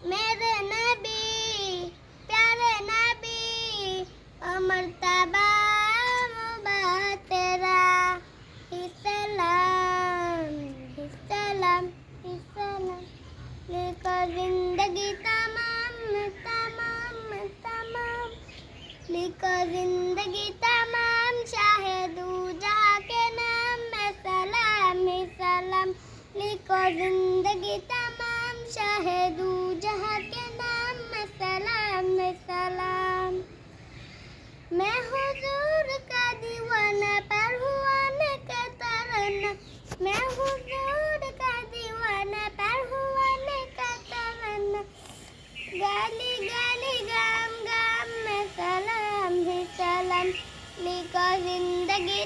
मेरे नबी, प्यारे नबी अमरतबा तेरा ही सलाम ही सलाम ही सलाम लेकर ज़िंदगी तमाम तमाम तमाम। लेकर ज़िंदगी तमाम शाहिदू जहाँ के नाम में सलाम सलाम। लेकर ज़िंदगी तमाम शाहिदू जहाँ के नाम में सलाम में सलाम। मैं हुजूर का दीवाना पर हुआ का मैं हुजूर का दीवाना पर हुआ का तराना गाली गाली, गाम गाम में सलाम सलाम। ज़िंदगी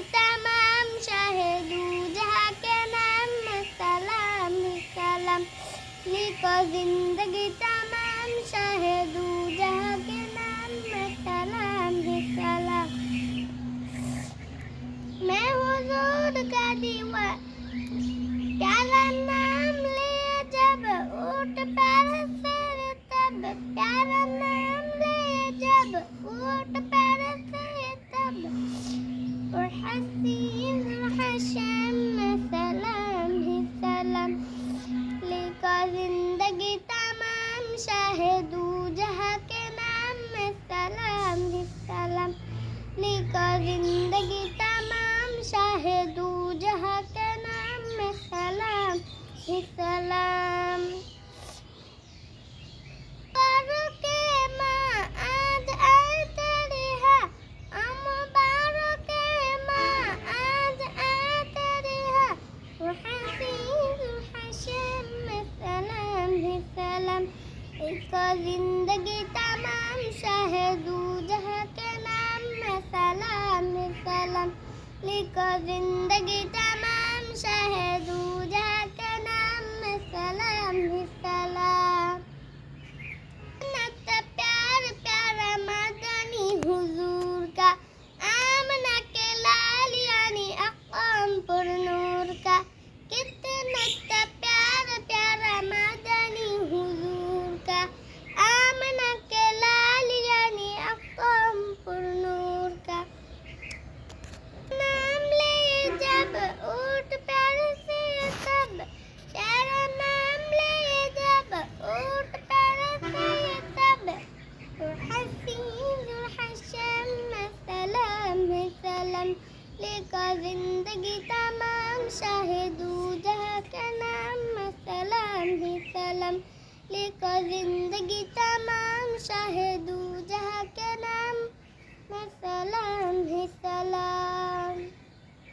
लेकर ज़िंदगी तमाम शाहिदू जहाँ के नाम में सलाम ही, सलाम। मैं हुजूर का दीवा प्यारा नाम लिया जब, ऊट पैर से तब। प्यारा नाम लिया जब, ऊट पैर से तब। और हसीन हशम सलाम ही, सलाम। ज़िंदगी तमाम शाहिदू जहाँ के ही एक ज़िंदगी तमाम शाहिदू जहाँ के नाम में सलाम कलम लिखो ज़िंदगी जिंदगी तमाम शाह दू जहाँ का नाम सलाम ही सलाम लेकर जिंदगी तमाम शाह दू जहाँ